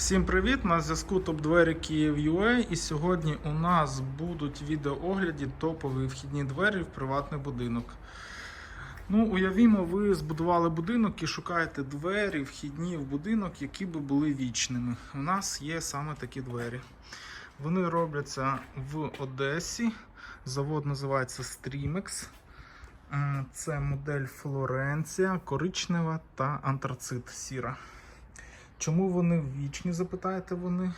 Всім привіт! На зв'язку топ-двері Київ.UA і сьогодні у нас будуть відеоогляді топові вхідні двері в приватний будинок. Ну, уявімо, ви збудували будинок і шукаєте двері вхідні в будинок, які би були вічними. У нас є саме такі двері. Вони робляться в Одесі. Завод називається Streamex. Це модель Флоренція, коричнева та антрацит сіра. Чому вони вічні, запитаєте вони?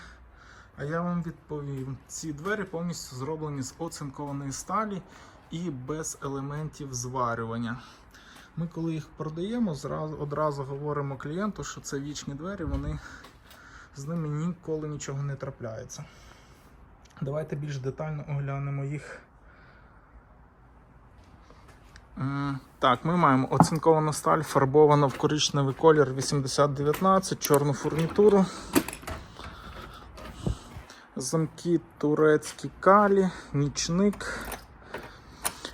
А я вам відповім: ці двері повністю зроблені з оцинкованої сталі і без елементів зварювання. Ми, коли їх продаємо, зразу, одразу говоримо клієнту, що це вічні двері, вони з ними ніколи нічого не трапляється. Давайте більш детально оглянемо їх. М, Так, ми маємо оцинковану сталь, фарбована в коричневий колір 8019, чорну фурнітуру. Замки турецькі калі, нічник.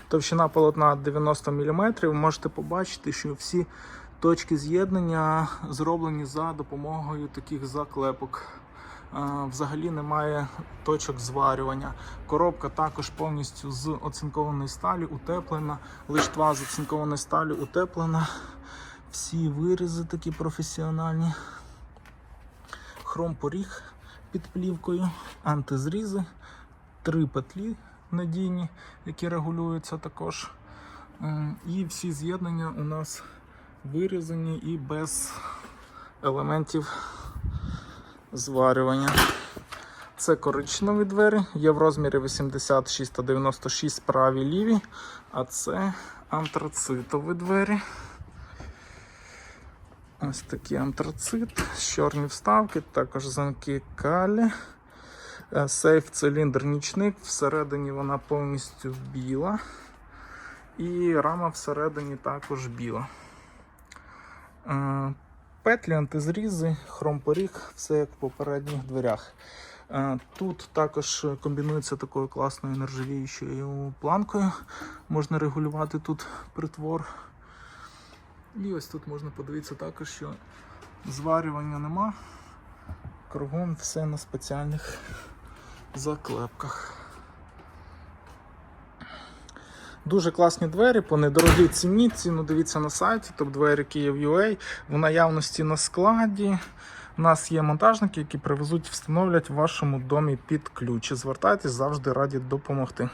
Товщина полотна 90 мм. Можете побачити, що всі точки з'єднання зроблені за допомогою таких заклепок. Взагалі немає точок зварювання. Коробка також повністю з оцинкованої сталі утеплена. Лиштва з оцинкованої сталі утеплена. Всі вирізи такі професіональні. Хром-поріг під плівкою, антизрізи, три петлі надійні, які регулюються також. І всі з'єднання у нас вирізані і без елементів зварювання. Це коричневі двері, є в розмірі 86 та 96 праві ліві, а це антрацитові двері. Ось такий антрацит, чорні вставки, також замки калі. Е, Сейф циліндр нічник, всередині вона повністю біла. І рама всередині також біла. Петлі, антизрізи, хромпоріг, все як в попередніх дверях. Е, Тут також комбінується такою класною нержавіючою планкою. Можна регулювати тут притвор. І ось тут можна подивитися також, що зварювання нема. Кругом все на спеціальних заклепках. Дуже класні двері по недорогій ціні. Ціну дивіться на сайті, топ двері Київ.UA. В наявності на складі. У нас є монтажники, які привезуть, встановлять в вашому домі під ключ. Звертайтесь завжди раді допомогти.